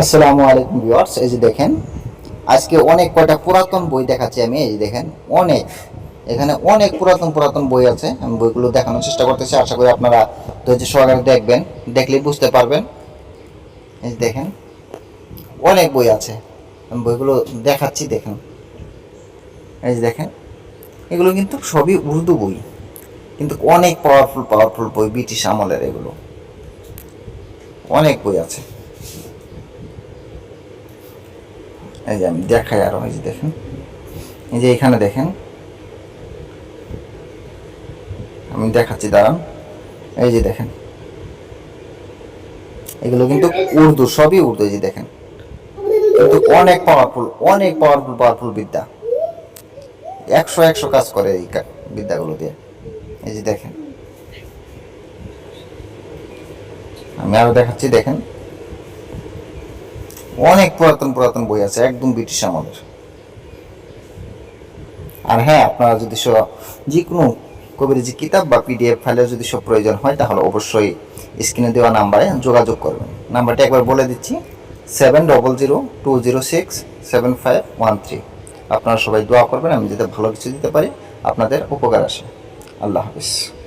আসসালামু আলাইকুম ভিউয়ার্স, এই যে দেখেন, আজকে অনেক কয়টা পুরাতন বই দেখাচ্ছি আমি, এই যে দেখেন, অনেক, এখানে অনেক পুরাতন পুরাতন বই আছে, আমি বইগুলো দেখানোর চেষ্টা করতেছি, আশা করি আপনারা ধৈর্য সহকারে দেখবেন দেখলেই বুঝতে পারবেন। এই দেখেন, অনেক বই আছে, আমি বইগুলো দেখাচ্ছি, দেখেন। এই যে দেখেন, এগুলো কিন্তু সবই উর্দু বই, কিন্তু অনেক পাওয়ারফুল পাওয়ারফুল বই, ব্রিটিশ আমলের এগুলো। অনেক বই আছে। এই যে আমি দেখাই আরও, এই যে দেখেন। এই যে এখানে দেখেন। আমি দেখাচ্ছি, দাঁড়ান। এই যে দেখেন। এগুলো কিন্তু উর্দু, সবই উর্দু, এই যে দেখেন। কিন্তু অনেক পাওয়ারফুল অনেক পাওয়ারফুল পাওয়ারফুল বিদ্যা। একশো একশো কাজ করে এই বিদ্যাগুলো দিয়ে। এই যে দেখেন। আমি আরও দেখাচ্ছি, দেখেন। অনেক পুরাতন পুরাতন বই আছে, একদম ব্রিটিশ আমলের। আর হ্যাঁ আপনারা যদি স- যে কোনো কবিরাজি কিতাব বা পিডিএফ ফাইলের যদি সব প্রয়োজন হয়, তাহলে অবশ্যই স্ক্রিনে দেওয়া নাম্বারে যোগাযোগ করবেন। নাম্বারটা একবার বলে দিচ্ছি, seven double zero two zero six seven five one three. আপনারা সবাই দোয়া করবেন, আমি যাতে ভালো কিছু দিতে পারি, আপনাদের উপকার আসে। আল্লাহ হাফিজ।